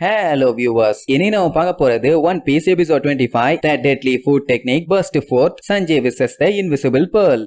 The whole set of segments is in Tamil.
ஹலோ வியூவர்ஸ் இனி நம்ம பார்க்க போறது One Piece episode twenty five the deadly food technique first fourth Sanji versus the invisible pearl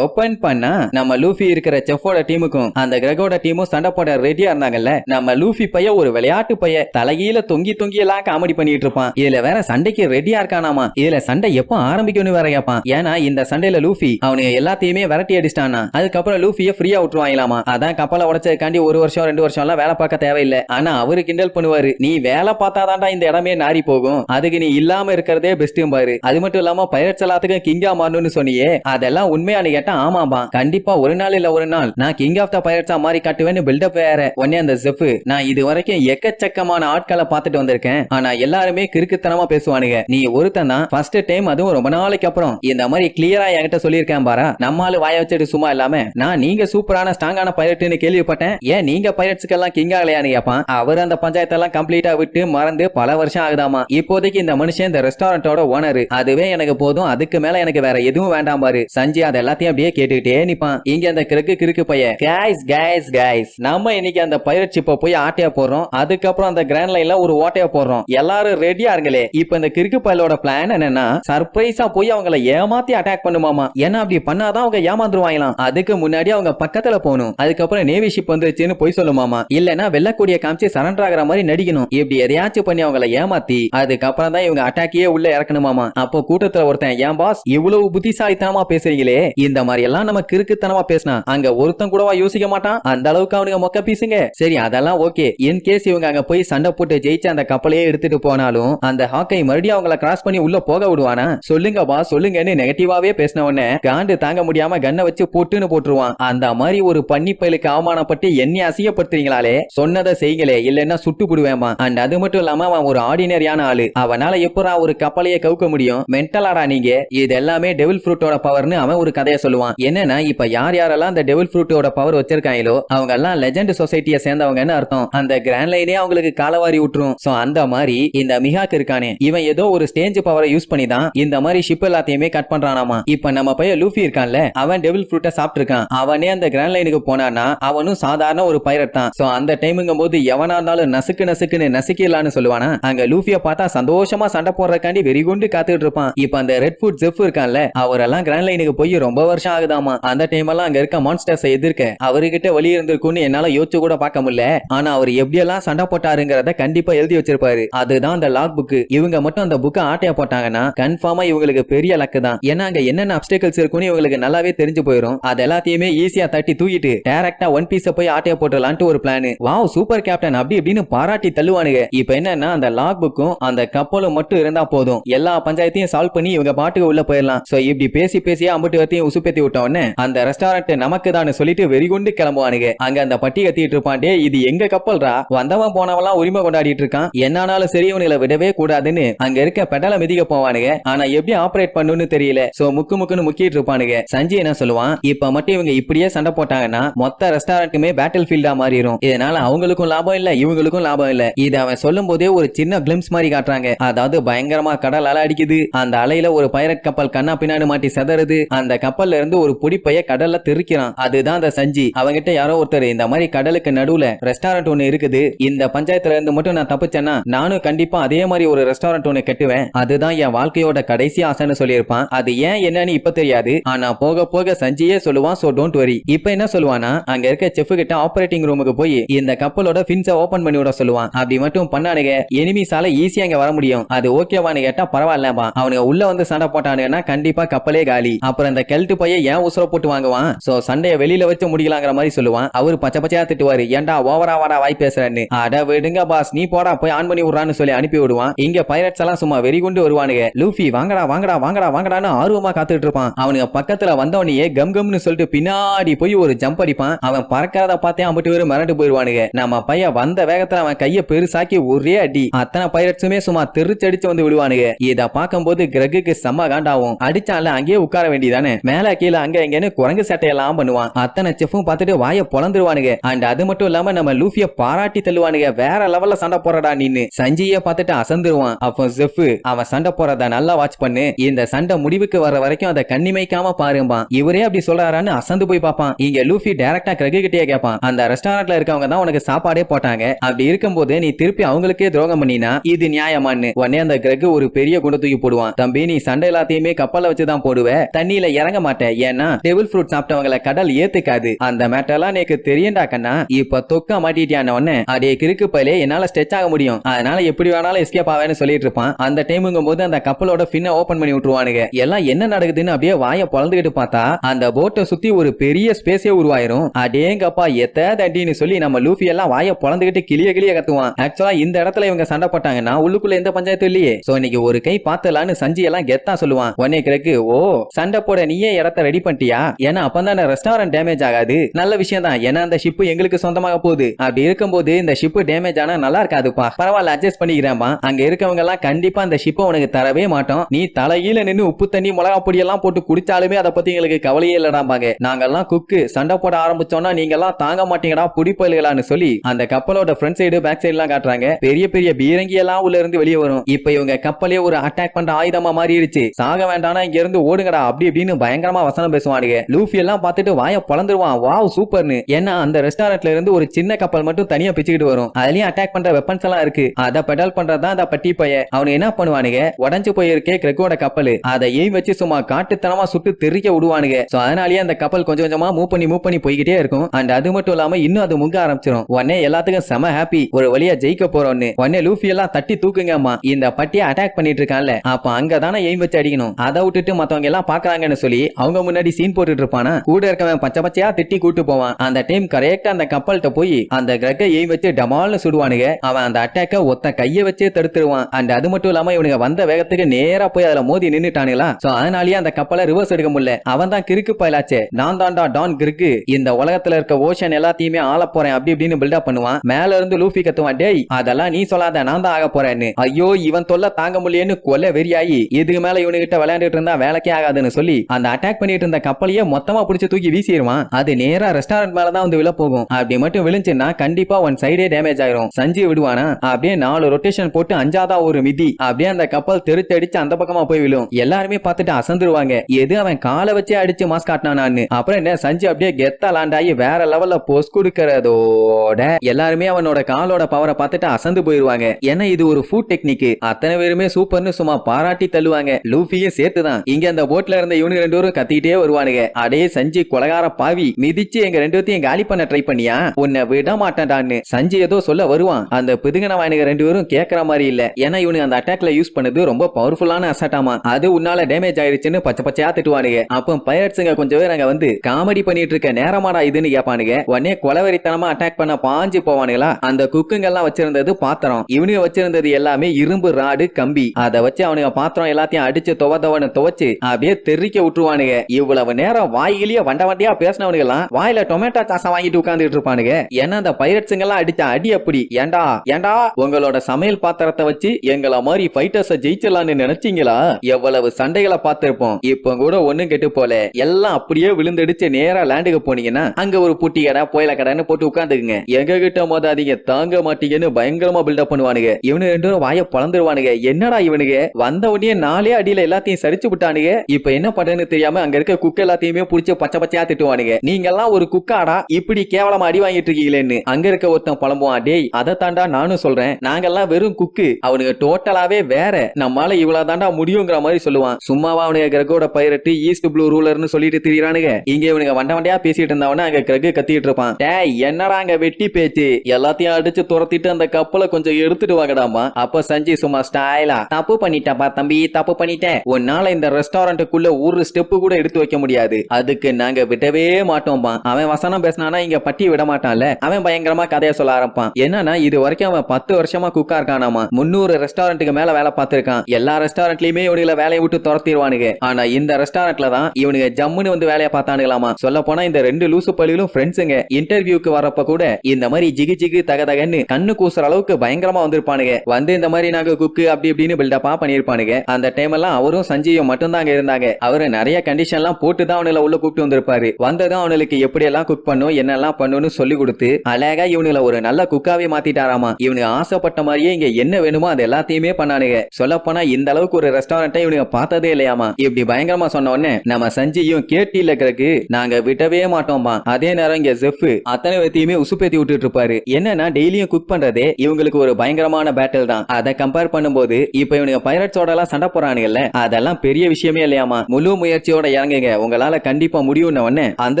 open பண்ணா நம்ம லூஃபி இருக்கிற செஃபோட டீமுக்கும் அந்த கிரகோட டீமும் சண்டை போட ரெடியா இருந்தாங்கல்ல நம்ம லூஃபி பைய ஒரு விளையாட்டு பைய தலையில தொங்கி தொங்கி எல்லாம் காமெடி பண்ணிட்டு இருப்பான். இதுல வேற சண்டைக்கு ரெடியா இருக்கானாமா? இதுல சண்டை எப்போ ஆரம்பிக்கும்னு வேற கேப்பான். ஏன்னா இந்த சண்டையில லூஃபி அவனுக்கு எல்லாத்தையுமே விரட்டி அடிச்சிட்டானா அதுக்கப்புறம் லூஃபிய ஃப்ரீயா விட்டுருவாங்களாமா? அதான் கப்பலை உடச்சதுக்காண்டி ஒரு வருஷம் ரெண்டு வருஷம் எல்லாம் வேலை பார்க்க தேவையில்லை. ஆனா அவரு கிண்டல் பண்ணுவாரு நீ வேலை பார்த்தாதான்டா இந்த இடமே நாரி போகும். அதுக்கு நீ இல்லாம இருக்கிறதே பெஸ்ட்டும் பாரு. அது மட்டும் இல்லாம பைரட்ஸ் எல்லாத்துக்கும் கிங்கா மாறணும்னு சொன்னியே அதெல்லாம் உண்மையானு கேட்டா ஆமாப்பா. கண்டிப்பா ஒரு நாள் இல்ல ஒரு நாள். நான் கிங் ஆஃப் த பைரட்ஸா மாறி காட்டுவேன்னு பில்டப் வேற. உடனே அந்த ஜெஃப் நான் இது வரைக்கும் எக்கச்சக்கமான ஆட்களை பார்த்துட்டு வந்திருக்கேன். ஆனா எல்லாருமே கிறுக்குத்தனமா பேசுவானுங்க. நீ ஒருத்தன் தான். ஃபர்ஸ்ட் டைம் அதுவும் ரொம்ப நாளைக்கு அப்புறம். இந்த மாதிரி கிளியரா என்கிட்ட சொல்லியிருக்கேன் பாரா. நம்மால வாய வச்சுட்டு சும்மா இல்லாம. நான் நீங்க சூப்பரான ஸ்ட்ராங்கான பைரட்னு கேள்விப்பட்டேன். ஏன் நீங்க பைரட்ஸ்க்கெல்லாம் கிங் ஆகலையான்னு கேட்பான் அவர் அந்த பஞ்சாயத்தெல்லாம் கம்ப்ளீட்டா விட்டு மறந்து பல வருஷம் ஆகுதாமா. இப்போதைக்கு இந்த மனுஷன் இந்த ரெஸ்டாரண்டோட ஓனர் அதுவே எனக்கு போதும். அதுக்கு மேல எனக்கு வேற எதுவும் வேண்டாம் பாரு. சஞ்சய் அதை எல்லாத்தையும் அப்படியே கேட்டுக்கிட்டே நிப்பான். இங்க அந்த கிறுக்கு கிறுக்கு பைய கைஸ் கைஸ் கைஸ் நம்ம இன்னைக்கு அந்த பைரட் சிப்ப போய் ஆட்டையா போடுறோம். அதுக்கப்புறம் அந்த கிராண்ட் லைன்ல ஒரு ஓட்டையா போடுறோம். எல்லாரும் ரெடியா இருங்களே. இப்ப இந்த கிறுக்கு பயலோட பிளான் என்னன்னா சர்ப்ரைஸா போய் அவங்கள ஏமாத்தி அட்டாக் பண்ணுமாமா. ஏன்னா அப்படி பண்ணாதான் அவங்க ஏமாந்துருவாங்களாம். அதுக்கு முன்னாடி அவங்க பக்கத்துல போகணும். அதுக்கப்புறம் நேவி ஷிப் வந்துருச்சுன்னு போய் சொல்லுமாமா. இல்லனா வெள்ளக்கூடிய காமிச்சு சரண்டர் ஆகிற மாதிரி நடிக்கணும். இப்படி எதையாச்சும் பண்ணி அவங்கள ஏமாத்தி அதுக்கப்புறம் தான் இவங்க அட்டாக்கியே உள்ள இறக்கணுமாமா. அப்போ கூட்டத்துல ஒருத்தன் ஏன் பாஸ் இவ்வளவு புத்திசாலித்தனமா பேசுறீங்களே? இந்த மாதிரி எல்லாம் நம்ம கிறுக்குத்தனமா பேசினா அங்க ஒருத்தன் கூடவா யோசிக்க மாட்டான்? அந்த அளவுக்கு அவனுங்க மொக்க பீசுங்க. சரி அதெல்லாம் ஓகே. இன் கேஸ் இவங்க அங்க போய் சண்டை போட்டு ஜெயிச்சு அந்த கப்பலையே எடுத்துட்டு போனாலும் அந்த ஹாக்கை மறுபடியும் அவங்கள கிராஸ் பண்ணி உள்ள போக விடுவானா? சொல்லுங்க பா சொல்லுங்கன்னு நெகட்டிவாவே பேசின உடனே காண்டு தாங்க முடியாம கண்ணை வச்சு புட்டுன்னு போட்டுருவான். அந்த மாதிரி ஒரு பன்னி பயலுக்கு அவமானப்பட்டு என்னை அசியப்படுத்துறீங்களாலே சொன்னதை செய்களே இல்லைன்னா சுட்டு போடுவேமா அண்ட் அது மட்டும் இல்லாம அவன் ஒரு ஆர்டினரியான ஆளு. அவனால எப்படா ஒரு கப்பலையே கவுக்க முடியும்? மென்டலாடா நீங்க. இது எல்லாமே டெவில் ஃப்ரூட்டோட பவர்னு அவன் ஒரு கதையை சொல்லுவான். என்னன்னா இப்ப யார் யாரெல்லாம் அந்த டெவில் ஃப்ரூட்டோட பவர் வச்சிருக்காங்களோ அவங்க எல்லாம் லெஜண்ட் சொசைட்டியை சேர்ந்தவங்கன்னு அர்த்தம். அந்த கிராண்ட் லைனே அவங்களுக்கு காலவாரி விட்டுரும் சோ அந்த மாதிரி இந்த மிகாக் இருக்கானே. இவன் ஏதோ ஒரு ஸ்டேஜ் பவரை யூஸ் பண்ணி தான் இந்த மாதிரி ஷிப் எல்லாத்தையுமே கட் பண்றானாமா. இப்ப நம்ம பையன் லூஃபி இருக்கான்ல அவன் டெவில் ஃப்ரூட்டை சாப்பிட்டுருக்கான். அவனே அந்த கிராண்ட் லைனுக்கு போனானா அவனும் சாதாரண ஒரு பைரட் தான். சோ அந்த டைமுங்கும் போது எவனா இருந்தாலும் நசுக்கு நசுக்குன்னு நசுக்கிடலான்னு சொல்லுவானா. அங்க லூஃபிய பார்த்தா சந்தோஷமா சண்டை போடுறக்காண்டி வெறிகுண்டு காத்துட்டு இருப்பான். இப்ப அந்த ரெட் ஃபுட் ஜெஃப் இருக்கான்ல அவரெல்லாம் கிராண்ட் லைனுக்கு போய் ரொம்ப வருஷம் ஆகுதாமா? அந்த டைம் எல்லாம் அங்க இருக்க மான்ஸ்டர்ஸை எதிர்க்க. அவர்கிட்ட வழி இருந்திருக்கும்னு என்னால யோசிச்சு கூட பார்க்க முடியல. ஆனா அவர் எப்படியெல்லாம் சண்டை போட்டாருங்கிறத கண்டிப்பா எழுதி வச்சிருப்பாரு. அதுதான் அந்த லாக் புக் இவங்க மட்டும் அந்த புக்கை ஆட்டையா போட்டாங்கன்னா கன்ஃபார்மா இவங்களுக்கு பெரிய லக்கு தான். ஏன்னா அங்க என்னென்ன அப்டேக்கல்ஸ் இருக்கும்னு இவங்களுக்கு நல்லாவே தெரிஞ்சு போயிடும் அது எல்லாத்தையுமே ஈஸியா தட்டி தூக்கிட்டு டேரக்டா ஒன் பீஸ போய் ஆட்டையா போட்டுலான்ட்டு ஒரு பிளான் வாவ் சூப்பர் கேப்டன் அப்படி இப்படின்னு பாராட்டி தள்ளுவானுங்க. இப்ப என்னன்னா அந்த லாக் புக்கும் அந்த கப்பலும் மட்டும் இருந்தா போதும். எல்லா பஞ்சாயத்தையும் சால்வ் பண்ணி இவங்க பாட்டுக்கு உள்ள போயிடலாம். சோ இப்படி பேசி பேசியே அம்பட்டு வரத்தையும் உசுப்பேத்தி விட்ட உடனே அந்த ரெஸ்டாரண்ட் நமக்கு தான் சொல்லிட்டு வெறிகுண்டு கிளம்புவானுங்க. அங்க அந்த பட்டி கத்திட்டு இருப்பான்டே இது எங்க கப்பல்ரா? வந்தவன் போனவெல்லாம் உரிமை கொண்டாடிட்டு இருக்கான் என்னானாலும் சரி இவனுங்களை விடவே கூடாதுன்னு அங்க இருக்க பெடலை மிதிக்க போவானுங்க. ஆனா எப்படி ஆபரேட் பண்ணுன்னு தெரியல. சோ முக்கு முக்குன்னு முக்கிட்டு இருப்பானுங்க. சஞ்சய் என்ன சொல்லுவான்? இப்ப மட்டும் இவங்க இப்படியே சண்டை போட்டாங்கன்னா மொத்த ரெஸ்டாரண்ட்டுமே பேட்டில் ஃபீல்டா மாறிடும் இதனால அவங்களுக்கும் லாபம் இல்ல இவங்களுக்கும் லாபம் இல்ல. இது அவன் சொல்லும் போதே ஒரு சின்ன கிளிம்ஸ் மாதிரி காட்டுறாங்க. அதாவது பயங்கரமா கடல் அலை அடிக்குது. அந்த அலையில ஒரு பைரட் கப்பல் கண்ணா பின்னாடி மாட்டி செதறது. அந்த கப்பல்ல இருந்து ஒரு பொடிப்பைய கடல்ல தெறிக்கிறான் அதுதான் அந்த சஞ்சி. அவங்கிட்ட யாரோ ஒருத்தர் இந்த மாதிரி கடலுக்கு நடுவுல ரெஸ்டாரண்ட் ஒண்ணு இருக்குது. இந்த பஞ்சாயத்துல இருந்து மட்டும் நான் தப்பிச்சேன்னா நானும் கண்டிப்பா அதே மாதிரி ஒரு ரெஸ்டாரண்ட் ஒண்ணு கட்டுவேன். அதுதான் என் வாழ்க்கையோட கடைசி ஆசைன்னு சொல்லியிருப்பான். அது ஏன் என்னன்னு இப்ப தெரியாது. ஆனா போக போக சஞ்சியே சொல்லுவான் சோ டோன்ட் வரி இப்ப என்ன சொல்லுவானா அங்க இருக்க செஃப் கிட்ட ஆபரேட்டிங் ரூமுக்கு போய் இந்த கப்பலோட ஃபின்ஸை ஓபன் பண்ணி விட சொல்லுவான். அப்படி மட்டும் பண்ணானுங்க எனிமிஸால ஈஸியா இங்க வர முடியும். அது ஓகேவான்னு கேட்டா பரவாயில்லப்பா அவனுங்க உள்ள வந்து சண்டை போட்டானுங்கன்னா கண்டிப்பா கப்பலே காலி. அப்புறம் அந்த கெல்ட்டு பையன் ஏன் உசுர போட்டு வாங்குவான்? சோ சண்டைய வெளியில வச்சு முடிக்கலாங்கிற மாதிரி சொல்லுவான். அவரு பச்சை பச்சையா திட்டுவாரு. ஏன்டா ஓவரா வாடா வாய் பேசுறேன்னு. அட விடுங்க பாஸ் நீ போடா போய் ஆன் பண்ணி விடுறான்னு சொல்லி அனுப்பி விடுவான். இங்க பைரட்ஸ் எல்லாம் சும்மா வெறி கொண்டு வருவானுங்க. லூஃபி வாங்கடா வாங்கடா வாங்கடா வாங்கடான்னு ஆர்வமா காத்துட்டு இருப்பான். அவனுங்க பக்கத்துல வந்தவனையே கம் கம்னு சொல்லிட்டு பின்னாடி போய் ஒரு ஜம்ப் அடிப்பான். அவன் பறக்கிறத பார்த்தே அம்பிட்டு பேரும் மிரண்டு போயிருவானுங்க நம்ம பையன் வந்த வேகத்துல அவன் கைய பெருசாக்கி ஒரே அடி. அத்தனை பைரட்ஸுமே சும்மா தெரிச்சடிச்சு வந்து விடுவானுங்க. இத பார்க்கும்போது கிரகுக்கு செம்ம காண்டாவும் அடிச்சால அங்கேயே உட்கார வேண்டியதானே மேல கீழே கீழே அங்க எங்கன்னு குரங்கு சட்டையெல்லாம் பண்ணுவான். அத்தனை செஃபும் பார்த்துட்டு வாயை பொழந்துருவானுங்க அண்ட் அது மட்டும் இல்லாம நம்ம லூஃபிய பாராட்டி தள்ளுவானுங்க. வேற லெவல்ல சண்டை போறடா நின்னு. சஞ்சிய பார்த்துட்டு அசந்துருவான். அப்போ செஃப் அவன் சண்டை போறத நல்லா வாட்ச் பண்ணு. இந்த சண்டை முடிவுக்கு வர வரைக்கும் அதை கண்ணிமைக்காம பாரும்பான். இவரே அப்படி சொல்றாரான்னு அசந்து போய் பார்ப்பான். இங்க லூஃபி டைரக்டா கிரகு கிட்டே கேட்பான். அந்த ரெஸ்டாரண்ட்ல இருக்கவங்க தான் உனக்கு சாப்பாடே போட்டாங்க. அப்படி இருக்கும்போது நீ திருப்பி அவங்களுக்கே துரோகம் பண்ணினா இது நியாயமான்னு. உடனே அந்த கிரகு ஒரு பெரிய குண்டை தூக்கி போடுவான். தம்பி நீ சண்டை எல்லாத்தையுமே கப்பல்ல வச்சுதான் போடுவ. தண்ணியில இறங்க மாட்டேன் ஏன்னா டேபிள் ஃப்ரூட் சாப்பிட்டவங்கள கடல் ஏத்துக்காது. அந்த மேட்டர்லாம் எனக்கு தெரியண்டா கண்ணா. இப்ப தொக்கா மாட்டிட்டியான உடனே அதே கிறுக்கு பயிலே என்னால ஸ்ட்ரெச் ஆக முடியும். அதனால எப்படி வேணாலும் எஸ்கேப் ஆவேன்னு சொல்லிட்டு இருப்பான். அந்த டைமுங்கும் போது அந்த கப்பலோட பின்ன ஓபன் பண்ணி விட்டுருவானுங்க. எல்லாம் என்ன நடக்குதுன்னு அப்படியே வாயை பொழந்துகிட்டு பார்த்தா அந்த போட்டை சுத்தி ஒரு பெரிய ஸ்பேஸே உருவாயிரும். அடேங்கப்பா எத்த தண்டின்னு சொல்லி நம்ம லூஃபி எல்லாம் வாயை பொழந்துகிட்டு கிளிய கிளிய கத்துவான். ஆக்சுவலா இந்த இடத்துல இவங்க சண்டை போட்டாங்கன்னா உள்ளுக்குள்ள எந்த பஞ்சாயத்தும் இல்லையே. சோ இன்னைக்கு ஒரு கை பார்த்தலான்னு சஞ்சி எல்லாம் கெத்தா சொல்லுவான். உடனே கிழக்கு ஓ சண்டை போட நீயே இடத்த ரெடி பண்ணிட்டியா? ஏன்னா அப்பதான் ரெஸ்டாரண்ட் டேமேஜ் ஆகாது. நல்ல விஷயம் தான் ஏன்னா அந்த ஷிப் எங்களுக்கு சொந்தமாக போகுது. அப்படி இருக்கும்போது இந்த ஷிப் டேமேஜ் ஆனா நல்லா இருக்காதுப்பா. பரவாயில்ல அட்ஜஸ்ட் பண்ணிக்கிறேன்ப்பா. அங்க இருக்கவங்க எல்லாம் கண்டிப்பா அந்த ஷிப்பை உனக்கு தரவே மாட்டோம். நீ தலையில நின்னு உப்பு தண்ணி மிளகா பொடி எல்லாம் போட்டு குடிச்சாலுமே அதை பத்தி எங்களுக்கு கவலையே இல்லடாம்பாங்க. நாங்கெல்லாம் குக்கு சண்டை போட ஆரம்பிச்சோம்னா நீங்க எல்லாம் தாங்க மாட்டீங்கடா புடிப்பயல்களான்னு சொல்லி அந்த கப்பலோட ஃப்ரண்ட் சைடு பேக் சைடு எல்லாம் காட்டுறாங்க. பெரிய பெரிய பீரங்கி எல்லாம் உள்ள இருந்து வெளியே வரும். இப்ப இவங்க கப்பலே ஒரு அட்டாக் பண்ற ஆயுதமா மாறிடுச்சு சாக வேண்டாம் இங்க இருந்து ஓடுங்கடா அப்படி இப்படின்னு பயங்கரமா வசனம் பேசுவானுங்க. லூஃபி எல்லாம் பார்த்துட்டு வாய பழந்துருவான் வாவ் சூப்பர்னு. ஏன்னா அந்த ரெஸ்டாரண்ட்ல இருந்து ஒரு சின்ன கப்பல் மட்டும் தனியா பிச்சுக்கிட்டு வரும். அதுலயும் அட்டாக் பண்ற வெப்பன்ஸ் எல்லாம் இருக்கு. அதை பெடல் பண்றதுதான் அந்த பட்டி பைய. அவனு என்ன பண்ணுவானுங்க? உடஞ்சு போயிருக்கே கிரெக்கோட கப்பல். அதை எய் வச்சு சும்மா காட்டுத்தனமா சுட்டு தெறிக்க விடுவானுங்க. சோ அதனாலயே அந்த கப்பல் கொஞ்சம் கொஞ்சமா மூவ் பண்ணி மூவ் பண்ணி போய்கிட்டே இருக்கும். அண்ட் அது மட்டும் இல்லாம இன்னும் அது முங்க ஆரம்பிச்சிடும் உடனே எல்லாத்துக்கும் செம ஹாப்பி ஒரு வழியா ஜெயிக்க போறோம்னு. உடனே லூஃபி எல்லாம் தட்டி தூக்குங்கம்மா. இந்த பட்டியை அட்டாக் பண்ணிட்டு இருக்கான்ல. அப்ப அங்கதானே எய்ம் வச்சு அடிக்கணும். அதை விட்டுட்டு மத்தவங்க எல்லாம் பாக்குறாங்கன்னு சொல்லி அவங்க முன்னாடி சீன் போட்டுட்டு இருப்பானா கூட இருக்கவன் பச்சை பச்சையா திட்டி கூட்டு போவான். அந்த டீம் கரெக்டா அந்த கப்பல்கிட்ட போய் அந்த கிரக எய்ம் வச்சு டமால்னு சுடுவானுங்க. அவன் அந்த அட்டாக்க ஒத்த கைய வச்சு தடுத்துருவான். அண்ட் அது மட்டும் இல்லாம இவனுங்க வந்த வேகத்துக்கு நேரா போய் அதுல மோதி நின்னுட்டானுங்களா? சோ அதனாலயே அந்த கப்பலை ரிவர்ஸ் எடுக்க முடியல. அவன் தான் கிறுக்கு பயலாச்சே. நான் தாண்டா டான் கிறுக்கு. இந்த உலகத்துல இருக்க ஓஷன் எல்லாத்தையுமே ஆள போறேன். அப்படி இப்படின்னு பில்டப் பண்ணுவான். மேல இருந்து லூஃபி கத்துவான். டேய் அதெல்லாம் நீ சொல்லாத. நான் தான் ஆக போறேன்னு. ஐயோ இவன் தொல்ல தாங்க முடியலன்னு கொலை வெறியாயி இதுக்கு மேல இவனுகிட்ட விளையாண்டுட்டு இருந்தா வேலைக்கே ஆகாதுன்னு சொல்லி அந்த அட்டாக் பண்ணிட்டு இருந்த கப்பலையே மொத்தமா பிடிச்சி தூக்கி வீசிடுவான் அது நேரா ரெஸ்டாரண்ட் மேல தான் வந்து விழ போகும். அப்படி மட்டும் விழுந்துச்சுன்னா கண்டிப்பா ஒன் சைடே டேமேஜ் ஆயிரும். சஞ்சு விடுவானா? அப்படியே நாலு ரொட்டேஷன் போட்டு அஞ்சாதா ஒரு மிதி. அப்படியே அந்த கப்பல் தெருத்தடிச்சு அந்த பக்கமா போய் விழும். எல்லாருமே பார்த்துட்டு அசந்துருவாங்க. எது அவன் காலை வச்சே அடிச்சு மாஸ் காட்டினான்னு அப்புறம் என்ன சஞ்சு அப்படியே கெத்தா லாண்டாகி வேற லெவல்ல போஸ்ட் கொடுக்கறதோட எல்லாருமே அவனோட காலோட பவரை பார்த்துட்டு அசந்து போயிருவாங்க. ஏன்னா இது ஒரு ஃபுட் டெக்னிக் அத்தனை பேருமே சூப்பர்னு சும்மா பாராட்டி தள்ளுவாங்க. லூஃபியும் சேர்த்துதான். இங்க அந்த போட்ல இருந்த இவனுக்கு ரெண்டு பேரும் கத்திட்டு வருவானுங்க. அடே சஞ்சு கொலகார பாவி மிதிச்சு எங்க ரெண்டு பேத்தையும் காலி பண்ண ட்ரை பண்ணியா? உன்னை விட மாட்டேன்டான்னு சஞ்சு ஏதோ சொல்ல வருவான். அந்த பிதுங்கன வாயனுங்க ரெண்டு பேரும் கேக்குற மாதிரி இல்ல. ஏன்னா இவனுக்கு அந்த அட்டாக்ல யூஸ் பண்ணது ரொம்ப பவர்ஃபுல்லான அசட்டாமா அது உன்னால டேமேஜ் ஆயிருச்சுன்னு பச்சை பச்சையா திட்டுவானுங்க. அப்போ பைரட்ஸுங்க கொஞ்சம் பேர் அங்க வந்து காமெடி பண்ணிட்டு இருக்க நேரமாடா இதுன்னு கேட்பானுங்க உடனே கொலவரித்தனமா அட்டாக் பண்ண பாஞ்சு போவானுங்களா? அந்த குக்குங்க எல்லாம் வச்சிருந்தது பாத்திரம். இவனுங்க வச்சிருந்தது எல்லாமே இரும்பு ராடு கம்பி. அதை வச்சு அவனுங்க பாத்திரம் எல்லாத்தையும் அடிச்சு துவ துவன்னு துவச்சு அப்படியே தெறிக்க விட்டுருவானுங்க. இவ்வளவு நேரம் வாயிலேயே வண்ட வண்டியா பேசினவனுங்க எல்லாம் வாயில டொமேட்டோ சாசம் வாங்கிட்டு உட்கார்ந்துட்டு இருப்பானுங்க. ஏன்னா அந்த பைரட்ஸுங்க எல்லாம் அடிச்ச அடி அப்படி ஏண்டா? ஏண்டா? உங்களோட சமையல் பாத்திரத்தை வச்சு எங்கள மாதிரி ஃபைட்டர்ஸ ஜெயிச்சிடலாம்னு நினைச்சீங்களா? எவ்வளவு சண்டைகளை பார்த்திருப்போம். இப்ப கூட ஒண்ணும் கெட்டு போல. எல்லாம் அப்படியே விழுந்தடிச்சு நேரா லேண்டுக்கு போனீங்கன்னா அங்க ஒரு புட்டி கடை புயல கடைன்னு போட்டு உட்காந்துக்குங்க எங்க கிட்ட மோதாதீங்க தாங்க மாட்டீங்கன்னு பயங்கரமா பில்டப் பண்ணுவானுங்க. இவனு ரெண்டு பேரும் வாய பழந்துருவானுங்க. என்னடா இவனுங்க? வந்த உடனே நாலே அடியில எல்லாத்தையும் சரிச்சு விட்டானுங்க. இப்ப என்ன பண்றேன்னு தெரியாம அங்க இருக்க குக் எல்லாத்தையுமே புடிச்சு பச்சை பச்சையா திட்டுவானுங்க. நீங்க எல்லாம் ஒரு குக்காடா இப்படி கேவலமா அடி வாங்கிட்டு இருக்கீங்களேன்னு. அங்க இருக்க ஒருத்தன் புலம்புவான். டேய் அதை தாண்டா நானும் சொல்றேன். நாங்கெல்லாம் வெறும் குக்கு. அவனுங்க டோட்டலாவே வேற. நம்மளால இவ்வளவு தாண்டா முடியுங்கிற மாதிரி சொல்லுவான். சும்மாவா அவனுங்க கிரகோட பயிரட்டு ஈஸ்ட் ப்ளூ ரூலர்னு சொல்லிட்டு திரியறானுங்க. இங்க இவனுங்க வண்ட வண்டியா பேசிட்டு இருந்தவன அங்க கிரகு கத்திட்டு இருப்பான். டேய் என்னடா அங்க வெட்டி பேச்சு? எல்லாத்தையும் அடிச்சு துரத்திட்டு அந்த கப்பலை கொஞ்சம் எடுத்துட்டு வாங்கடாமா? அப்ப சஞ்சய் சும்மா ஸ்டைலா தப்பு பண்ணிட்டப்பா தம்பி தப்பு பண்ணிட்டேன். உன்னால இந்த ரெஸ்டாரண்ட்டுக்குள்ள ஒரு ஸ்டெப் கூட எடுத்து வைக்க முடியாது. அதுக்கு நாங்க விடவே மாட்டோம்பா. அவன் வசனம் பேசினானா இங்க பட்டி விட மாட்டான்ல. அவன் பயங்கரமா கதையை சொல்ல ஆரம்பிப்பான். என்னன்னா இது வரைக்கும் அவன் பத்து வருஷமா குக்கா இருக்கானாமா. முன்னூறு ரெஸ்டாரண்ட்டுக்கு மேல வேலை பார்த்திருக்கான். எல்லா ரெஸ்டாரண்ட்லயுமே இவனுங்களை வேலையை விட்டு துரத்திடுவானுங்க. ஆனா இந்த ரெஸ்டாரண்ட்ல தான் இவனுங்க ஜம்முன்னு வந்து வேலையை பார்த்தானுங்களாமா. சொல்ல போனா இந்த ரெண்டு லூசு பள்ளிகளும் ஃப்ரெண்ட்ஸுங்க இன்டர்வியூக்கு வரப்ப கூட இந்த மாதிரி ஜிகு ஜிகு தக தகன்னு கண்ணு கூசுற அளவுக்கு பயங்கரமா வந்திருப்பானுங்க. வந்து இந்த மாதிரி நாங்க குக்கு அப்படி இப்படின்னு பில்டப்பா பண்ணிருப்பானுங்க அந்த டைம் எல்லாம் அவரும் சஞ்சீவும் மட்டும் தான் இருந்தாங்க. அவரு நிறைய கண்டிஷன் எல்லாம் போட்டு தான் அவனுல உள்ள கூப்பிட்டு வந்திருப்பாரு. வந்ததும் அவனுக்கு எப்படி எல்லாம் குக் பண்ணும் என்னெல்லாம் பண்ணுன்னு சொல்லி கொடுத்து அழகா இவனுல ஒரு நல்ல குக்காவே மாத்திட்டாராமா. இவனுக்கு ஆசைப்பட்ட மாதிரியே இங்க என்ன வேணுமோ அது எல்லாத்தையுமே பண்ணானுங்க. சொல்ல போனா இந்த அளவுக்கு ஒரு ரெஸ்டாரண்ட்டை இவனுங்க பார்த்ததே இல்லையாமா. இப்படி பயங்கரமா சொன்ன உடனே நம்ம சஞ்சியும் கேட்டி இருக்கிறதுக்கு நாங்க விடவே மாட்டோமா அதே நேரம் இங்க செஃப் அத்தனை பேத்தையுமே உசுப்பேத்தி விட்டுட்டு இருப்பாரு. என்னன்னா டெய்லியும் குக் பண்றதே இவங்களுக்கு ஒரு பயங்கரமான பேட்டில் தான். அதை கம்பேர் பண்ணும்போது இப்ப இவனுங்க பைரட்ஸோட எல்லாம் சண்டை போறானுங்கல்ல அதெல்லாம் பெரிய விஷயமே இல்லையாமா. முழு முயற்சியோட இறங்குங்க உங்களால கண்டிப்பா முடியும்னு உடனே அந்த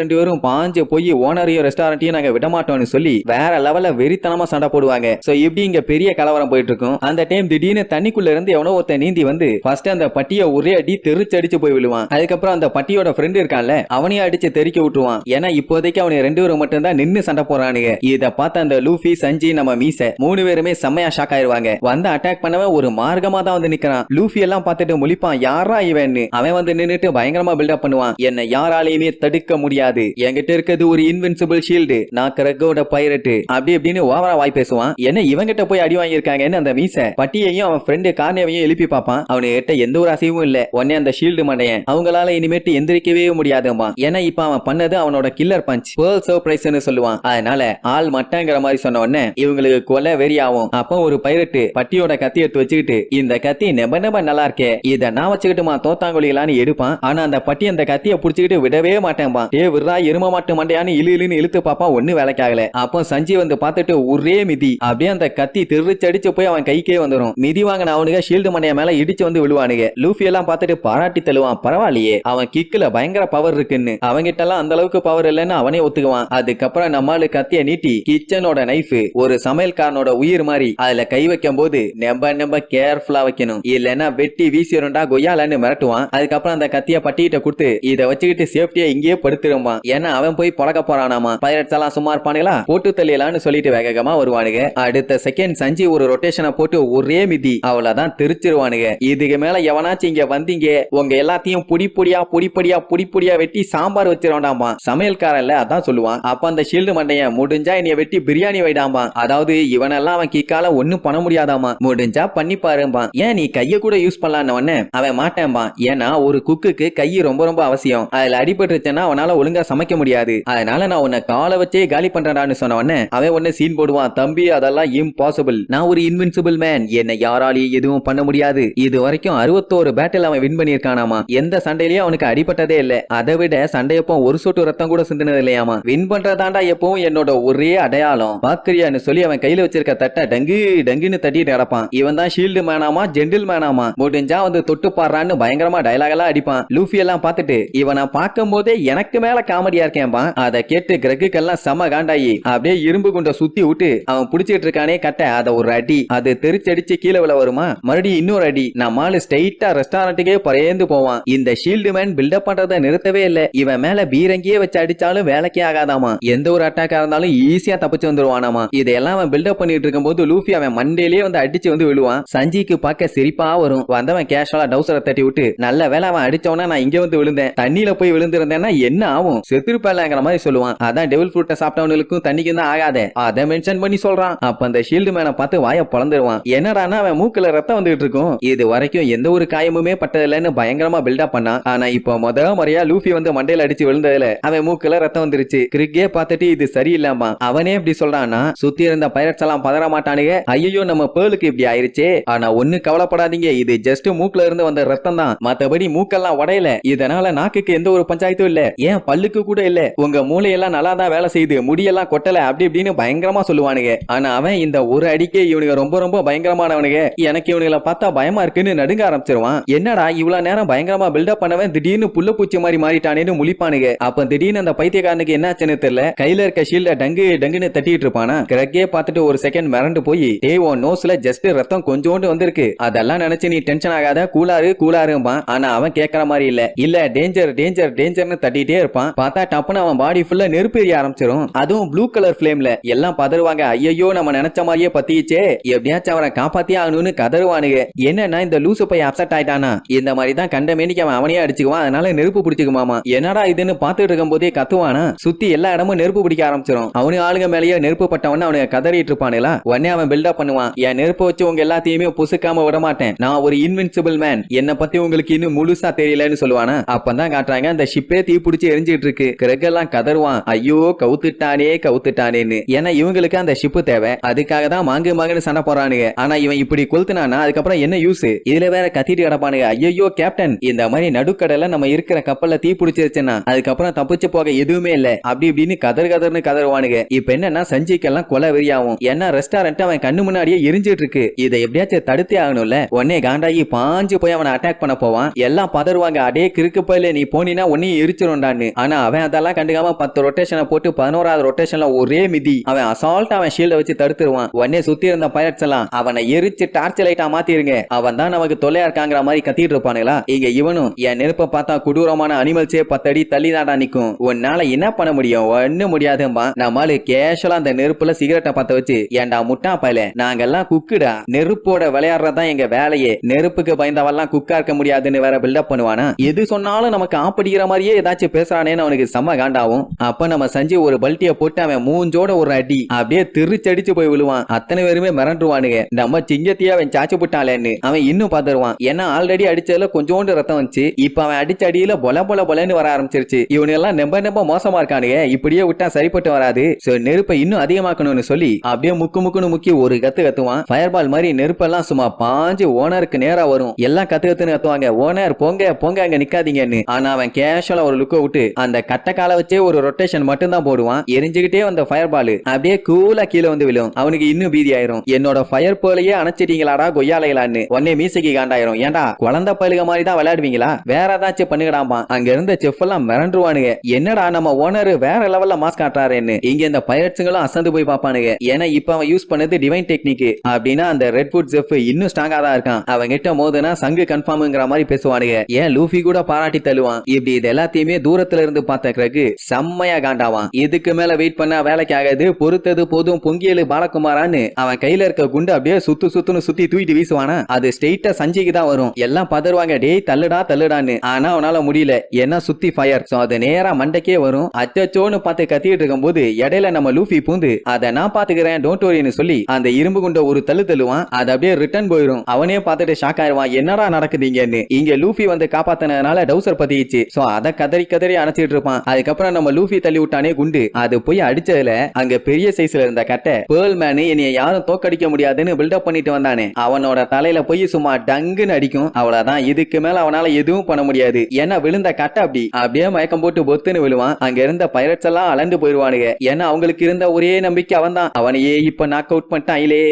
ரெண்டு பேரும் பாஞ்சு போய் ஓனரையும் ரெஸ்டாரண்ட்டையும் நாங்க விடமாட்டோம்னு சொல்லி வேற லெவல்ல வெறித்தனமா சண்டை போடுவாங்க. சோ இப்படி இங்க பெரிய கலவரம் போயிட்டு இருக்கும் அந்த டைம் திடீர்னு தண்ணிக்குள்ள இருந்து எவனோ ஒருத்த நீந்தி வந்து ஃபர்ஸ்ட் அந்த பட்டிய ஒரே அடி தெரிச்சு அடிச்சு போய் விழுவான். அதுக்கப்புறம் அந்த பட்டியோட ஃப்ரெண்ட் இருக்கான்ல அவனையும் அடிச்சு தெறிக்க விட்டுருவான். ஏன்னா இப்போதைக்கு அவனை ரெண்டு பேரும் மட்டும் தான் நின்னு சண்டை போறானுங்க இத பார்த்த அந்த லூஃபி சஞ்சி நம்ம மீச மூணு பேருமே செம்மையா ஷாக் ஆயிருவாங்க. வந்து அட்டாக் பண்ணவன் ஒரு மார்க்கமா தான் வந்து நிக்கிறான். லூஃபி எல்லாம் பார்த்துட்டு முழிப்பான் யாரா இவன் அவன் வந்து நின்னுட்டு பயங்கரமா பில்டப் பண்ணுவான். என்ன யாராலையுமே தடுக்க முடியாது. என்கிட்ட இருக்கிறது ஒரு இன்வின்சிபிள் ஷீல்டு நான் கிரகோட பைரட்டு அப்படி இப்படின்னு ஓவரா வாய் பேசுவான். என்ன இவங்கிட்ட போய் அடி வாங்கியிருக்காங்கன்னு அந்த மீச. பட்டியையும் அவன் ஃப்ரெண்டு கார்னேவையும் எழுப்பி பார்ப்பான். அவனுகிட்ட எந்த ஒரு அசைவும் இல்ல. உடனே அந்த ஷீல்டு மண்டையன் அவங்களால இனிமேட்டு எந்திரிக்கவே முடியாதுமா ஏன்னா இப்ப அவன் பண்ணது அவனோட கில்லர் பஞ்ச் பேர்ல் சர்ப்ரைஸ்னு சொல்லுவான். அதனால ஆள் மட்டங்கிற மாதிரி சொன்ன உடனே இவங்களுக்கு கொலை வெறி ஆகும் அப்போ ஒரு பைரட்டு பட்டியோட கத்தி எடுத்து வச்சுக்கிட்டு இந்த கத்தி நெப நெப நல்லா இருக்கே இத நான் வச்சுக்கிட்டுமா தோத்தாங்குழிலான்னு எடுப்பான். ஆனா அந்த பட்டி அந்த கத்தியை பிடிச்சிக்கிட்டு விடவே மாட்டேன்பான் ஏ விடுறா எரும மாட்டு மண்டையான்னு இழு இழுன்னு இழுத்து பாப்பான் ஒண்ணு வேலைக்காகல. அப்போ சஞ்சீவ் வந்து பார்த்துட்டு ஒரே மிதி. அப்படியே அந்த கத்தி திருச்சடிச்சு போய் அவன் கைக்கே வந்துடும் மிதி வாங்கின அவனுங்க ஷீல்டு மண்டைய மேல இடிச்சு வந்து விழுவானுங்க. லூஃபி எல்லாம் பார்த்துட்டு பாராட்டி தள்ளுவான். பரவாயில்லையே அவன் கிக்ல பயங்கர பவர் இருக்குன்னு. அவங்கிட்ட எல்லாம் அந்த அளவுக்கு பவர் இல்லைன்னு அவனே ஒத்துக்குவான். அதுக்கப்புறம் நம்மளு கத்திய நீட்டி கிச்சனோட நைஃப் ஒரு சமையல்காரனோட உயிர் மாதிரி அதுல கை வைக்கும் போது நெம்ப நெம்ப கேர்ஃபுல்லா வைக்கணும். இல்லைன்னா வெட்டி வீசிடும்டா கொய்யாலன்னு மிரட்டுவான். அதுக்கப்புறம் அந்த கத்திய பட்டிகிட்ட கொடுத்து இதை வச்சுக்கிட்டு சேஃப்டியா இங்கேயே படுத்துருமா ஏன்னா அவன் போய் பழக்க போறானாமா? பைரட்ஸ் எல்லாம் சும்மா இருப்பானுங்களா? போட்டு தள்ளியலான்னு சொல்லிட்டு வேகமா வருவானுங்க. அடுத்த செகண்ட் சஞ்சி ஒரு ரொட்டேஷனை போட்டு ஒரே மிதி. அவ்வளவுதான் தெரிச்சிருவானுங்க. இதுக்கு மேல எவனாச்சும் இங்க வந்தீங்க உங்க எல்லாத்தையும் புடி பொடியா புடி பொடியா புடி பொடியா வெட்டி சாம்பார் வச்சிருவாண்டாமா சமையல்காரன்ல அதான் சொல்லுவான். அப்ப அந்த ஷீல்டு மண்டைய முடிஞ்சா என்னைய வெட்டி பிரியாணி வைடாமா? அதாவது இவனெல்லாம் அவன் கிக்கால ஒண்ணும் பண்ண முடியாதாமா? முடிஞ்சா பண்ணி பாரும்பான் ஏன் நீ கைய கூட யூஸ் பண்ணலான்னு அவன் மாட்டேன்பா. ஏன்னா ஒரு குக்குக்கு கை ரொம்ப ரொம்ப ரொம்ப அவசியம். அதுல அடிபட்டுருச்சுன்னா அவனால ஒழுங்கா சமைக்க முடியாது. அதனால நான் உன்னை காலை வச்சே காலி பண்றேன்டான்னு சொன்ன உடனே அவன் உடனே சீன் போடுவான். தம்பி அதெல்லாம் இம்பாசிபிள் நான் ஒரு இன்வின்சிபிள் மேன் என்னை யாராலையும் எதுவும் பண்ண முடியாது. இது வரைக்கும் அறுபத்தோரு பேட்டில் அவன் வின் பண்ணியிருக்கானாமா? எந்த சண்டையிலயும் அவனுக்கு அடிபட்டதே இல்ல. அதை விட சண்டையப்போ ஒரு சொட்டு ரத்தம் கூட சிந்தினது இல்லையாமா? வின் பண்றதாண்டா எப்பவும் என்னோட ஒரே அடையாளம். பாக்குறியான்னு சொல்லி அவன் கையில வச்சிருக்க தட்டை டங்கு டங்குன்னு தட்டிட்டு நடப்பான் இவன் தான் ஷீல்டு மேனாமா ஜென்டில் மேனாமா முடிஞ்சா வந்து தொட்டு பாடுறான்னு பயங்கரமா டயலாக் எல்லாம் அடிப்பான். லூஃபி எல்லாம் பார்த்துட்டு இவனை பார்க்கும் போதே எனக்கு மேல காமெடியா இருக்கேன்பா. அதை கேட்டு கிரகுக்கெல்லாம் செம காண்டாயி அப்படியே இரும்பு குண்ட சுத்தி விட்டு அவன் புடிச்சிட்டு இருக்கானே கட்ட அத ஒரு அடி. அது தெரிச்சடிச்சு கீழே விழ வருமா? மறுபடியும் இன்னொரு அடி. நம்மால ஸ்ட்ரைட்டா ரெஸ்டாரண்ட்டுக்கே பறையந்து போவான். இந்த ஷீல்டு மேன் பில்டப் பண்றதை நிறுத்தவே இல்ல. இவன் மேல பீரங்கியே வச்சு அடிச்சாலும் வேலைக்கே ஆகாதாமா? எந்த ஒரு அட்டாக்கா இருந்தாலும் ஈஸியா தப்பிச்சு வந்துருவானாமா? இதையெல்லாம் அவன் பில்டப் பண்ணிட்டு இருக்கும்போது லூஃபி அவன் மண்டேலயே வந்து அடிச்சு வந்து விழுவான். சஞ்சிக்கு பார்க்க சிரிப்பா வரும். வந்தவன் கேஷுவலா டவுசரை தட்டி விட்டு நல்ல வேலை அவன் அடிச்சவனா நான் இங்க வந்து விழுந்தேன். தண்ணியில போய் விழுந்திருந்தேன்னா என்ன ஆகும்? செத்துருப்பேங்கிற மாதிரி சொல்லுவான். அதான் டெவில் ஃப்ரூட்டை சாப்பிட்டவனுக்கும் தண்ணிக்கு தான் ஆகாத. அதை மென்ஷன் பண்ணி சொல்றான். அப்ப அந்த ஷீல்டு மேனை பார்த்து வாய பொழந்துருவான் என்னடானா அவன் மூக்குல ரத்தம் வந்துட்டு இருக்கும். இது வரைக்கும் எந்த ஒரு காயமுமே பட்டதில்லைன்னு பயங்கரமா பில்டப் பண்ணான். ஆனா இப்போ முத முறையா லூஃபி வந்து மண்டையில அடிச்சு விழுந்ததுல அவன் மூக்குல ரத்தம் வந்துருச்சு. கிரிக்கே பார்த்துட்டு இது சரியில்லாமா? அவனே இப்படி சொல்றான்னா சுத்தி இருந்த பைரட்ஸ் எல்லாம் பதற மாட்டானுங்க. ஐயோ நம்ம பேர்லுக்கு இப்படி ஆயிருச்சு. ஆனா ஒண்ணு கவலைப்படாதீங்க. இது ஜஸ்ட் மூக்குல இருந்து வந்த ரத்தம் தான். மத்தபடி மூக்கெல்லாம் உடையல. இதனால நாக்குக்கு எந்த ஒரு பஞ்சாயத்தும் இல்ல. ஏன் பல்லுக்கு கூட இல்ல. உங்க மூளையெல்லாம் நல்லா தான் வேலை செய்யுது. முடியெல்லாம் கொட்டல. அப்படி இப்படின்னு பயங்கரமா சொல்லுவானுங்க. ஆனா அவன் இந்த ஒரு அடிக்கே இவனுங்க ரொம்ப ரொம்ப பயங்கரமானவனுங்க. எனக்கு இவனுங்களை பார்த்தா பயமா இருக்குன்னு நடுங்க ஆரம்பிச்சிருவான். என்னடா இவ்வளவு நேரம் பயங்கரமா பில்டப் பண்ணவன்? திடீர்னு புல்ல பூச்சி மாதிரி மாறிட்டானேன்னு முழிப்பானுங்க. அப்ப திடீர்னு அந்த பைத்தியக்காரனுக்கு என்னாச்சுன்னு தெரியல. கையில இருக்க ஷீல்ட டங்கு டங்குன்னு தட்டிட்டு இருப்பானா? கிரக்கே பார்த்துட்டு ஒரு செகண்ட் மிரண்டு போய் டே உன் நோஸ்ல ஜஸ்ட் ரத்தம் கொஞ்சோண்டு வந்திருக்கு. அதெல்லாம் நினைச்சு நீ டென்ஷன் ஆகாத. கூலாரு கூலாரும்பான். ஆனா அவன் கேட்கற மாதிரி இல்ல. இல்ல இல்ல டேஞ்சர் டேஞ்சர் டேஞ்சர்னு தட்டிட்டே இருப்பான். பார்த்தா டப்புன்னு அவன் பாடி ஃபுல்லா நெருப்பு எரிய ஆரம்பிச்சிடும் அதுவும் ப்ளூ கலர் ஃபிளேம்ல எல்லாம் பதறுவாங்க. ஐயோ நம்ம நினைச்ச மாதிரியே பத்திச்சே எப்படியாச்சும் அவனை காப்பாத்தியே ஆகணும்னு கதறுவானுங்க. என்னன்னா இந்த லூசு போய் அப்செட் ஆயிட்டானா? இந்த மாதிரி தான் கண்ட மேனிக்கு அவன் அவனையே அடிச்சுக்குவான். அதனால நெருப்பு பிடிச்சிக்குமாமா. என்னடா இதுன்னு பார்த்துட்டு இருக்கும் போதே கத்துவானா? சுத்தி எல்லா இடமும் நெருப்பு பிடிக்க ஆரம்பிச்சிடும் அவனு ஆளுங்க மேலேயே நெருப்பு பட்டவன அவனுக்கு கதறிட்டு இருப்பானுங்களா? உடனே அவன் பில்டப் பண்ணுவான். என் நெருப்பு வச்சு உங்க எல்லாத்தையுமே புசுக்காம விட மாட்டேன் நான் ஒரு இன்வின்சிபிள் மேன் என்ன பத்தி உங்களுக்கு இன்னும் முழுசா தெரியலன்னு சொல்லுவானா? அப்பதான் காட்டுறாங்க அந்த ஷிப்பே தீ பிடிச்சி எரிஞ்சிட்டு இருக்கு கிரக் எல்லாம் கதருவான் ஐயோ கவுத்துட்டானே கவுத்துட்டானேன்னு. ஏன்னா இவங்களுக்கு அந்த ஷிப்பு தேவை. அதுக்காக தான் மாங்கு மாங்குன்னு சண்டை போறானுங்க ஆனா இவன் இப்படி கொளுத்துனானா அதுக்கப்புறம் என்ன யூஸ் இதுல வேற கத்திட்டு கிடப்பானுங்க. ஐயோ கேப்டன் இந்த மாதிரி நடுக்கடல நம்ம இருக்கிற கப்பல்ல தீ பிடிச்சிருச்சுன்னா அதுக்கப்புறம் தப்பிச்சு போக எதுவுமே இல்ல. அப்படி இப்படின்னு கதர் கதர்னு கதருவானுங்க இப்ப என்னன்னா சஞ்சிக்கெல்லாம் கொலை வெறியாகும் ஏன்னா ரெஸ்டாரண்ட் அவன் கண்ணு முன்னாடியே எரிஞ்சிட்டு இருக்கு இதை எப்படியாச்சும் தடுத்தே ஆகணும்ல. உடனே காண்டாகி பாஞ்சு போய் அவனை அட்டாக் பண்ண போவான். எல்லாம் பதறுவாங்க. அடே கிறுக்கு பயில நீ போனீனா உன்னையும் எரிச்சிரும்டான்னு ஆனா அவன் அதெல்லாம் கண்டுக்காம பத்து ரொட்டேஷனை போட்டு பதினோராவது ரொட்டேஷன்ல ஒரே மிதி. அவன் அசால்ட் அவன் ஷீல்ட வச்சு தடுத்துருவான். உடனே சுத்தி இருந்த பைலட்ஸ் எல்லாம் அவனை எரிச்சு டார்ச் லைட்டா மாத்திருங்க. அவன் தான் நமக்கு தொல்லையா இருக்காங்கிற மாதிரி கத்திட்டு இருப்பானுங்களா? இங்க இவனும் என் நெருப்ப பார்த்தா கொடூரமான அனிமல்ஸே பத்தடி தள்ளி தாண்டா நிக்கும். உன்னால என்ன பண்ண முடியும்? ஒன்னும் முடியாதும்பா. நம்மளு கேஷுவலா அந்த நெருப்புல சிகரெட்டை பத்த வச்சு ஏன்டா முட்டா பயல? நாங்கெல்லாம் குக்குடா. நெருப்போட விளையாடுறதுதான் எங்க வேலையே. நெருப்புக்கு பயந்தவெல்லாம் குக்கா இருக்க முடியாதுன்னு வேற பில்டப் பண்ணுவானா? எது சொன்ன சொன்னாலும் நமக்கு ஆப்படிக்கிற மாதிரியே ஏதாச்சும் பேசுறானேன்னு அவனுக்கு செம்ம காண்டாவும். அப்ப நம்ம செஞ்சு ஒரு பல்ட்டிய போட்டு அவன் மூஞ்சோட ஒரு அடி அப்படியே திருச்சடிச்சு போய் விழுவான். அத்தனை பேருமே மிரண்டுவானுங்க நம்ம சிங்கத்தையே அவன் சாச்சு போட்டாளேன்னு அவன் இன்னும் பாத்துருவான். ஏன்னா ஆல்ரெடி அடிச்சதுல கொஞ்சோண்டு ரத்தம் வந்துச்சு. இப்ப அவன் அடிச்ச அடியில பொல பொல பொலன்னு வர ஆரம்பிச்சிருச்சு. இவனு எல்லாம் நெம்ப நெம்ப மோசமா இருக்கானுங்க. இப்படியே விட்டா சரிப்பட்டு வராது. சோ நெருப்பை இன்னும் அதிகமாக்கணும்னு சொல்லி அப்படியே முக்கு முக்குன்னு முக்கி ஒரு கத்து கத்துவான். ஃபயர்பால் மாதிரி நெருப்பெல்லாம் சும்மா பாஞ்சு ஓனருக்கு நேரா வரும். எல்லாம் கத்து கத்துன்னு கத்துவாங்க. ஓனர் போங்க போங்க அங்க நிக்காது நிக்காதீங்கன்னு ஆனா அவன் கேஷுவலா ஒரு லுக்க விட்டு அந்த கட்டக்கால வச்சே ஒரு ரொட்டேஷன் மட்டும் தான் போடுவான். எரிஞ்சுக்கிட்டே வந்த ஃபயர் பால் அப்படியே கூலா கீழே வந்து விழும். அவனுக்கு இன்னும் பீதி ஆயிரும். என்னோட ஃபயர் போலையே அணைச்சிட்டீங்களாடா கொய்யாலைகளான்னு. உடனே மீசைக்கு காண்டாயிரும். ஏன்டா குழந்தை பழுக மாதிரி தான் விளையாடுவீங்களா? வேற ஏதாச்சும் பண்ணுங்கடாமா அங்க இருந்த செஃப் எல்லாம் மிரண்டுருவானுங்க. என்னடா நம்ம ஓனர் வேற லெவல்ல மாஸ்க் காட்டுறாருன்னு. இங்க இந்த பைரட்ஸுங்களும் அசந்து போய் பாப்பானுங்க ஏன்னா இப்ப அவன் யூஸ் பண்ணது டிவைன் டெக்னிக் அப்படின்னா அந்த ரெட் ஃபுட் செஃப் இன்னும் ஸ்ட்ராங்கா தான் இருக்கான். அவன் கிட்ட மோதுனா சங்கு கன்ஃபார்ம்ங்கிற மாதிரி பேசுவானுங்க. ஏன் லூஃபி கூட பாராட்டி தள்ளுவான். இப்படி இது எல்லாத்தையுமே தூரத்துல இருந்து பார்த்த கிரகு செம்மையா காண்டாவான். இதுக்கு மேல வெயிட் பண்ணா வேலைக்கு ஆகாது பொறுத்தது போதும் பொங்கியலு பாலகுமாரான்னு அவன் கையில இருக்க குண்டு அப்படியே சுத்து சுத்துன்னு சுத்தி தூக்கிட்டு வீசுவானா? அது ஸ்ட்ரெயிட்டா சஞ்சிக்கு தான் வரும். எல்லாம் பதறுவாங்க டேய் தள்ளுடா தள்ளுடான்னு. ஆனா அவனால முடியல. ஏன்னா சுத்தி ஃபயர் சோ அது நேரா மண்டைக்கே வரும். அச்சோன்னு பார்த்து கத்திட்டு இருக்கும்போது இடையில நம்ம லூஃபி பூந்து அதை நான் பாத்துக்கிறேன் டோன்ட் வரின்னு சொல்லி அந்த இரும்பு குண்ட ஒரு தள்ளு தள்ளுவான். அது அப்படியே ரிட்டர்ன் போயிடும் அவனே பார்த்துட்டு ஷாக் ஆயிருவான் என்னடா நடக்குதுங்கன்னு இங்க லூஃபி வந்து காப்பாத்தினதுனால டவுசர் பதிச்சு சோ அத கதறி கதறி அணைச்சிட்டு இருப்பான். அதுக்கப்புறம் நம்ம லூஃபி தள்ளி விட்டானே குண்டு. அது போய் அடிச்சதுல அங்க பெரிய சைஸ்ல இருந்த கட்டை. பேர்ல் மேனு என்னைய யாரும் தோக்கடிக்க முடியாதுன்னு பில்டப் பண்ணிட்டு வந்தானே. அவனோட தலையில போய் சும்மா டங்குன்னு அடிக்கும். அவ்வளவுதான். இதுக்கு மேல அவனால எதுவும் பண்ண முடியாது. ஏன்னா விழுந்த கட்டை அப்படி. அப்படியே மயக்கம் போட்டு பொத்துன்னு விழுவான். அங்க இருந்த பைரட்ஸ் எல்லாம் அலண்டு போயிருவானுங்க ஏன்னா அவங்களுக்கு இருந்த ஒரே நம்பிக்கை அவன் தான் அவனையே இப்ப நாக் அவுட் பண்ணிட்டான். பண்ணிட்டாங்களே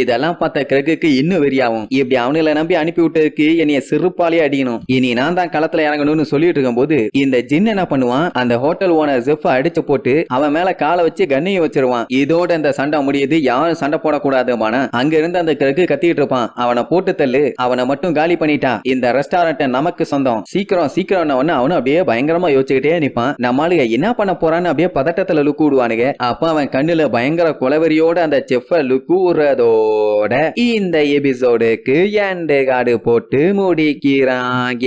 இதெல்லாம் பார்த்த கிரகுக்கு இன்னும் வெறியாகும். இப்படி அவனுல நம்பி அனுப்பி விட்டதுக்கு என்னைய சிறுப்பாலே அடிக்கணும். இனி நான் தான் களத்துல இறங்கணும்னு சொல்லிட்டு இருக்கும்போது இந்த ஜின் என்ன பண்ணுவான்? அந்த ஹோட்டல் ஓனர் ஜெஃப் அடிச்சு போட்டு அவன் மேல காலை வச்சு கண்ணையும் வச்சிருவான். இதோட இந்த சண்டை முடியுது. யாரும் சண்டை போடக்கூடாதுமான அங்க இருந்து அந்த கிழக்கு கத்திட்டு இருப்பான். அவனை போட்டு தள்ளு. அவனை மட்டும் காலி பண்ணிட்டா. இந்த ரெஸ்டாரண்ட் நமக்கு சொந்தம். சீக்கிரம் சீக்கிரம் ஒன்னு அவனும் அப்படியே பயங்கரமா யோசிச்சுக்கிட்டே நிப்பான். நம்மளுக என்ன பண்ண போறான்னு அப்படியே பதட்டத்துல லுக்கு விடுவானுங்க. அப்ப அவன் கண்ணுல பயங்கர குலவெறியோட அந்த செஃப்ப லுக்கு விடுறதோட இந்த எபிசோடுக்கு எண்டு காடு போட்டு முடிக்கிறாங்க.